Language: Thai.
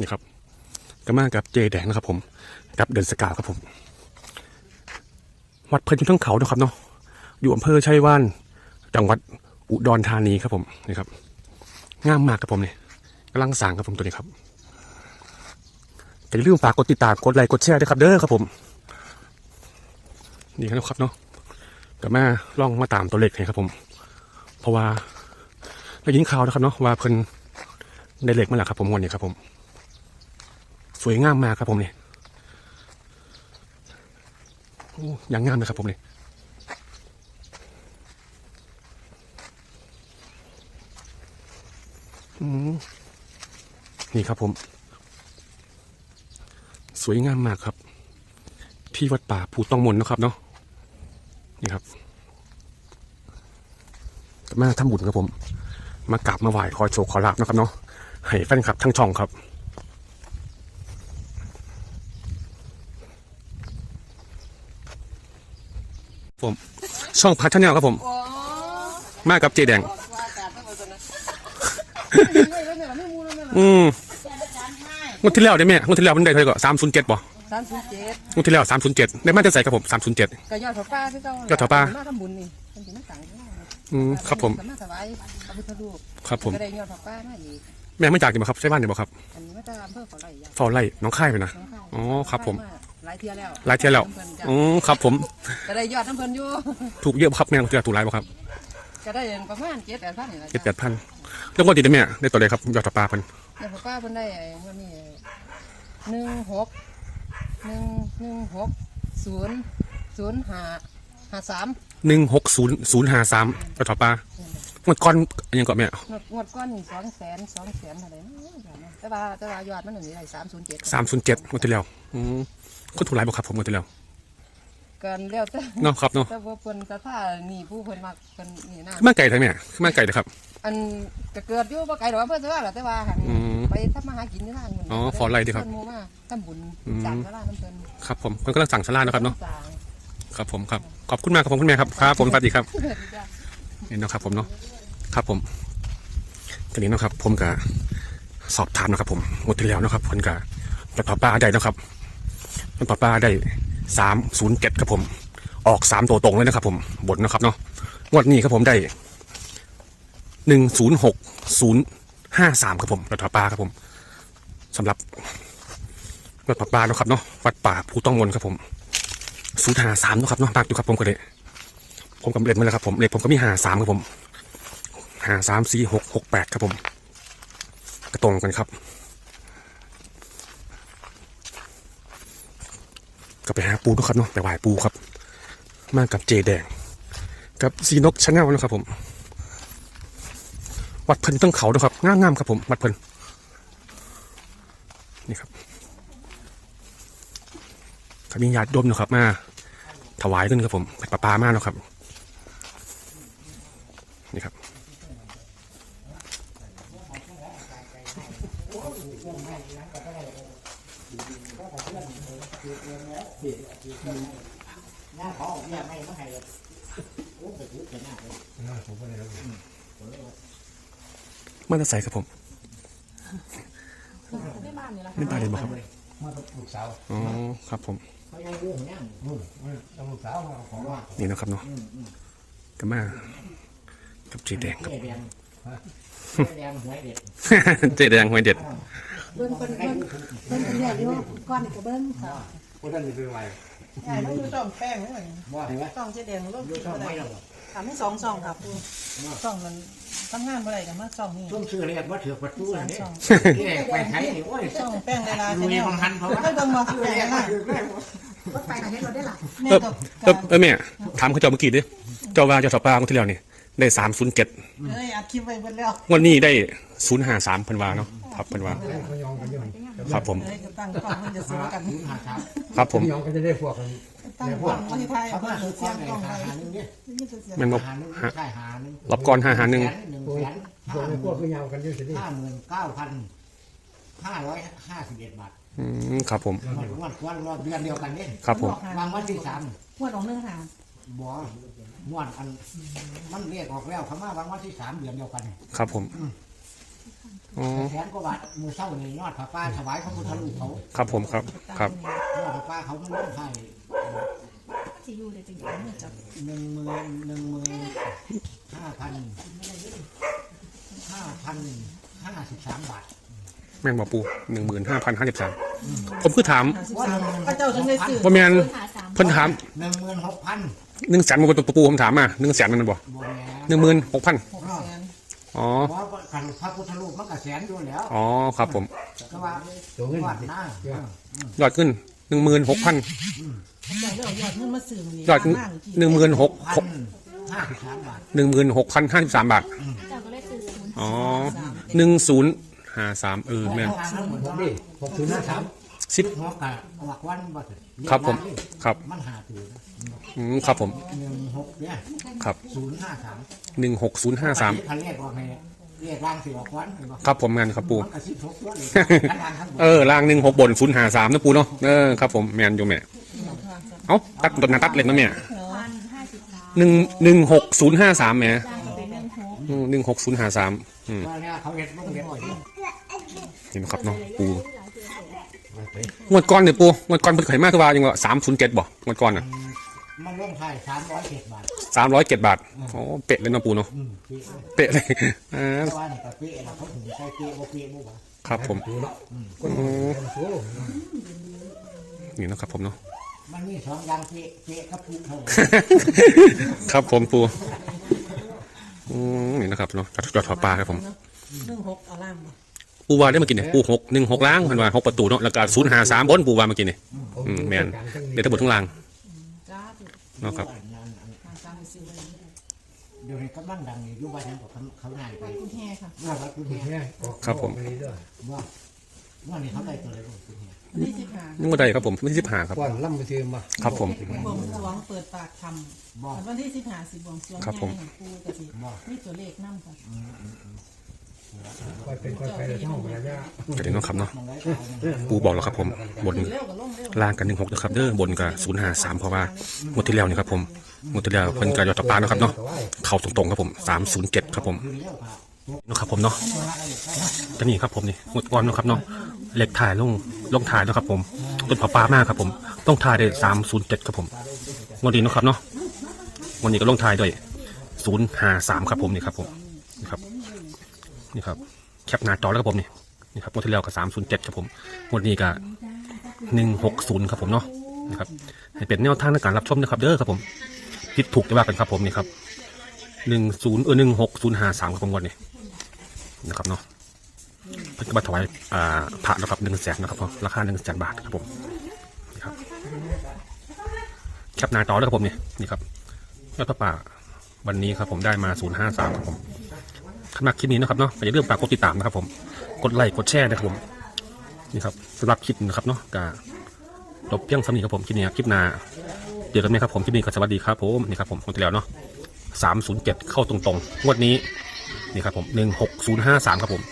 นี่ครับก็มากับเจแดงนะครับผมกับเดินสกาวครับผม วัดเพลินอยู่ทั้งเขานะครับเนาะอยู่อำเภอชัยวานจังหวัดอุดรธานีครับผมนี่ครับงามมากครับผมเนี่ยกำลังสังครับผมตัวนี้ครับอย่าลืมฝากกดติดตามกดไลค์กดแชร์ด้วยครับเด้อครับผมนี่ครับเนาะก็มาลองมาตามตัวเลขให้ครับผม เพราะว่าได้ยินข่าวนะครับเนาะว่าเพิ่นได้เลขมาแล้วครับผมวันนี้ครับผม สวยงามมากครับผมเนี่ยโอ้ยังงามเลยครับผมเนี่ยอืมนี่ครับผม สวยงามมากครับ ที่วัดป่าภูตองมนนะครับเนาะนี่ครับมาทำบุญครับผม มากราบมาไหว้ขอโชคขอลาบนะครับเนาะให้แฟนคลับทั้งช่องครับ ผมช่องพัฒนาครับผม มากับเจแดง อืมงวดที่แล้วได้ไหมงวดที่แล้วมันได้เท่าไหร่ก็สามศูนย์เจ็ดป่ะสามสิบเจ็ดงวดที่แล้วสามศูนย์เจ็ดได้มาจะใส่กับผมสามศูนย์เจ็ดก็ยอดถอป้าที่เจ้ายอดถอป้ามาทำบุญนี่เป็นสิมาสั่งข้างหน้าอืมครับผมสามารถถวายพระพุทธรูปครับผมก็ได้ยอดถอป้ามาอีกแม่ไม่จากดีบ่ครับใช่บ้านดีบ่ครับอันนี้มาจากอำเภอขอไร่ยาเฝ้าไล่น้องค่ายไปนะน้องข้าวอ๋อครับผมห ลายเที่ยแล้วหลายเที่ยแล้วน้ำเพิ่นจ้ะอืมครับผมก็ได้ยอดน้ำเพิ่นอยู่ถูกเยอะบ่ครับแม่ถูกถูกหลายบ่ครับก็ได้ประมาณเจ็ดแปดพันนี่แหละเจ็ดแปดพันแล้วงวดติดได้แม่ได้ตัวเลยครับยอดต่อปลาเพิ่นยอดถอป้าเพิ่นได้ไอ้เงินนี่หนึ่งหกหนึ่งหนึ่งหกศูนย์ศูนย์ห้าห้าสามหนึ่งหกศูนย์ศูนย์ห้าสามยอดต่อปลางวดก่อนอันยังก่อนแม่งวดงวดก้อนนี่สองแสนสองแสนเท่าไหร่นะแต่ว่าแต่ว่ายอดมันหนึ่งได้สามศูนย์เจ็ดสามศูนย์เจ็ดงวดที่แล้วอืม ก็ถูกหลายบ่ครับผมงวดที่แล้วกันแล้วแต่เนาะครับเนาะแต่ว่าเพิ่นสถานี่ผู้เพิ่นมักเพิ่นนี่นะมาไก่ทั้งแม่มาไก่เลยครับ อันก็เกิดอยู่บ่ไกลดอกเพิ่นสิว่าล่ะแต่ว่าหั่นอืมไปทำมาหากินอยู่ทางนู้นอ๋อขอไล่ดิครับเพิ่นหมู่มาทำบุญอืมสร้างศาลาน้ำเพิ่นครับผมคนกำลังสั่งสลานะครับเนาะสร้างครับผมครับขอบคุณมากครับผมคุณแม่ครับครับผมสวัสดีครับเพิ่นจ้ะนี่เนาะครับผมเนาะครับผมทีนี้เนาะครับผมก็สอบถามนะครับผมงวดที่แล้วนะครับผลก็ยอดต่อปลาได้นะครับ ยอดปลาได้สามศูนย์เจ็ดครับผม ออกสามตัวตรงเลยนะครับผมบนนะครับเนาะงวดนี้ครับผมได้หนึ่งศูนย์หกศูนย์ห้าสามครับผมยอดต่อปลาครับผมสำหรับยอดต่อปลาเนาะครับเนาะวัดป่าภูต้องมนครับผมศูนย์หาสามนาะครับเนาะมากอยู่ครับผมก็เลยผมกำเร็จมาแล้วครับผมเลขผมก็มีหาสามครับผมหาสามสี่หกหกแปดครับผม กระตรงกันครับ ก็ไปหาปูด้วยครับเนาะไปไหว้ปูครับ มากับเจแดง กับซีนกชาแนลนะครับผม วัดเพิ่นตั้งเขาด้วยครับงามๆครับผมวัดเพิ่นนี่ครับขมีญาติโยมนะครับ มา ถวายกันครับผมเป็นปลาปลามากนะครับ นี่ครับ มันจะใส่ครับผมไม่บ้านเลยบ่ครับมากับลูกสาวอ๋อครับผมเขายังเรื่องยังนู่นต้องลูกสาวมาเอาของว่านี่นะครับเนาะก็มากับเจแดงครับเจ๊แดงเจ๊แดงหวยเด็ดเจแดงหวยเด็ด เบิ่งเพิ่นเบิ่งเบิ่งเพิ่นเรียกอยู่ก่อนก็เบิ่งค่ะคนนั้นจะเป็นไรใช่มันอยู่ช่องแป้งนี่มันว่าเห็นไหมช่องเจ๊แดงลูกดูช่องไม่หรอกทำให้สองช่องครับปูช่องมันทำงานบ่ได้กันมาช่องนี้ช่วงชื่อเรียกว่าถือประตูเลยช่องนี่ไปไทยนี่โอ้ยช่องแป้งดาราดูนี่บางทันเพราะว่าไม่ต้องมาชื่อแป้เรียงกดาว่าราถือได้รถไปก็เห็นรถได้ล่ะแม่เออกับเออเออแม่ถามเขาเจ้าเมื่อกี้ดิเจ้าว่าเจ้าสปาคนที่แล้วนี่ได้สามศูนย์เจ็ดเอ้ยอัดคลิปไว้เบิดแล้ววันนี้ได้ศูนย์ห้าสามพันวาเนาะครับพันวา เขายองกันอยู่ครับผมเอ้ยก็ตั้งกล้องมันจะสู้กันศูนย์ห้าสามครับผมยองกันจะได้พวกกันตั้งกล้องไว้ไทยเขาเพิ่มานคือเสีก้อยนงไหนกล้องหาไว้หาหนึ่งเนี่ยแมันบอกหาหนึ่งใช่หาหนึ่งรับก่อนห้าหาหนึ่งหนึ่งแสนพวกนี้พวกคือยาวกันอยู่สิดิห้าหมื่นเก้าพันห้าร้อยห้าสิบเอ็ดบาทอืมครับผมวันวันวันรอบเดือนเดียวกันนี่ครับผม วางวันที่สามงวดของนึงค่ะบ่งวดอันมันเรียกออกแล้วเขามาวางวันที่สามเดือนเดียวกัน ครับผมอ๋ อแสนกว่าบาทมือเศร้านี่ยอดผ้าป้าถวายพระพุทธรูปเขาครับผมครับครับยอดผ้าป้าเขามันลงให้ที่อยู่ได้จริงๆเนี่ยจะหนึ่งหมื่นหนึ่งหมื่นห้าพันห้าพันห้าสิบสามบาทแม่นบ่ปูหนึ่งหมื่นห้าพันห้าสิบสามผมคือถามว่าหนึ่งพระเจ้าจึงได้ซื้อว่าแมนหาสามเพิ่นถามหนึ่งหมื่นหกพันหนึ่งแสนมันเป็นปูผมถามมาหนึ่งแสนมันบ่โบแมหนึ่งหมื่นหกพันหกแสน อ๋อ เพราะว่าขันพระพุทธรูปมันก็แสนอยู่แล้วอ๋อ ครับผม ก็ว่าตัวเงินวัดหน้ายอดขึ้นหนึ่งหมื่นหกพันเจ้าเรื่องยอดเงินมาซื้อนี่ยอดหนึ่งหมื่นหกพันห้าสิบสามบาทหนึ่งหมื่นหกพันห้าสิบสามบาท เจ้าก็เลยซื้อศูนย์อ๋อหนึ่งศูนย์ห้าสามเออแม่นทางนั้นเหมือนหกว่าดิหกศูนย์ห้าสามสิบ หัวกะหวักวันบ่ถึงครับผมครับ มันหาถือ อืมครับผมหนึ่งหกเนี่ยครับศูนย์ห้าสามหนึ่งหกศูนย์ห้าสามคันเรียกว่าไงเรียกร่างสี่ออกวันเห็นบ่ครับผมงานครับปูมันกระสิบหกตัวเลยทั้งล่างทั้งบนเออล่างหนึ่งหกบนศูนย์ห้าสามนะปูเนาะเออครับผมแมนอยู่แม่เอ้าตัดตัดนาตัดเล่นนะแม่พันห้าสิบสามหนึ่งหนึ่งหกศูนย์ห้าสามแหมจ้างก็เป็นเรื่องหกหนึ่งหกศูนย์ห้าสามอืมว่าเนี่ยเขาเห็นลูกเห็นบ่อยเห็นไหมครับเนาะปูงวดก้อนเนี่ยปูงวดก้อนเพิ่นเคยมากคือว่ายังว่าสามศูนย์เจ็ดบ่งวดก้อนอะ มันลงไทยสามร้อยเจ็ดบาทสามร้อยเจ็ดบาทโอ้เป๊ะเลยเนาะปูเนาะอืมเป๊ะเลยเป๊ะเลยอ่าแต่ว่าเนี่ยก็เป๊ะแล้วเขาถึงใช้เป๊ะบ่เป๊ะบ่วะครับผมดูเนาะคนคนโอ้นี่เนาะครับผมเนาะมันมีสองอย่างเป๊ะเป๊ะกับปูเท่าครับผมปูอืมนี่นะครับเนาะจอดถอดปลาครับผมหนึ่งหกเอาล่างมาปูว่าได้เมื่อกี้เนี่ยปูหกหนึ่งหกล้างเพันว่าหกประตูเนาะแล้วก็ศูนย์หาสามบนปูว่าเมื่อกี้เนี่ยอืมแมนเดี๋ยวทั้งหมดทั้งรางจ้า เนาะครับทางจ้างไปซื้อไว้เดี๋ยวนี้กำลังดังอยู่บ้านฉันก็เขาง่ายไปคุณแห่ค่ะเมื่อวัดคุณเฮียเนี่ยออกครับผมออกไปนี่ด้วยว่าว่านี่เขาได้ตัวอะไรบ้างคุณเฮียวันที่สิบห้านี่ว่าใดครับผมไม่สิบหาครับ ก่อนล่ำไปซื้อมาครับผมบวงสรวงเปิดปากทำบอกวันที่สิบห้าสิบบวงสรวงครับผมใหญ่ของปูกะสิมีตัวเลขนั่ค่ะ ค่อยเป็นค่อยไปเท่ากันระยะก็เดี๋ยวเนาะครับเนาะปูบอกแล้วครับผมบนล่างกันหนึ่งหกนะครับเด้อบนกับศูนย์หาสามเพราะว่าหมดที่แล้วนี่ครับผมหมดที่แล้วเพิ่นก็ยอดตะปาเนาะครับเนาะเข้าตรงๆครับผมสามศูนย์เจ็ดครับผมเนาะครับผมเนาะก็นี่ครับผมนี่หมดก่อนเนาะครับเนาะเหล็กถ่ายลงลงถ่ายเนาะครับผมต้นผาป้ามากครับผม ต้องถ่ายได้สามศูนย์เจ็ดครับผมงวดนี้เนาะครับเนาะวันนี้ก็ลงถ่ายด้วยศูนย์หาสามครับผมนี่ครับผมนี่ครับ นี่ครับแคปหน้าจอแล้วครับผมนี่นี่ครับงวดที่แล้วก็สามศูนย์เจ็ดครับผมงวดนี้ก็หนึ่งหกศูนย์ครับผมเนาะนะครับให้เป็นแนวทางในการรับชมนะครับเด้อครับผมผิดถูกจะว่ากันครับผมนี่ครับหนึ่งศูนย์เออหนึ่งหกศูนย์หาสามครับผมงวดนี้นะครับเนาะเพิ่งมาถวายอ่าพระนะครับหนึ่งแสนนะครับผมราคาหนึ่งแสนบาทครับผมนี่ครับแคปหน้าจอแล้วครับผมนี่นี่ครับยอดพระป่าวันนี้ครับผมได้มาศูนย์ห้าสามครับผม ขนากคลิปนี้นะครับเนาะอย่าลืมฝากกดติดตามนะครับผมกดไลค์กดแชร์นะครับผมนี่ครับสำหรับคลิปนะครับเนาะกาจบเพียงสำนีครับผมคลิปนี้ครับคลิปหน้าเจอกันไหมครับผมคลิปนี้ก็สวัสดีครับผมนี่ครับผมคนที่แล้วเนาะสามศูนย์เจ็ดเข้าตรงๆงวดนี้นี่ครับผมหนึ่งหกศูนย์ห้าสามครับผม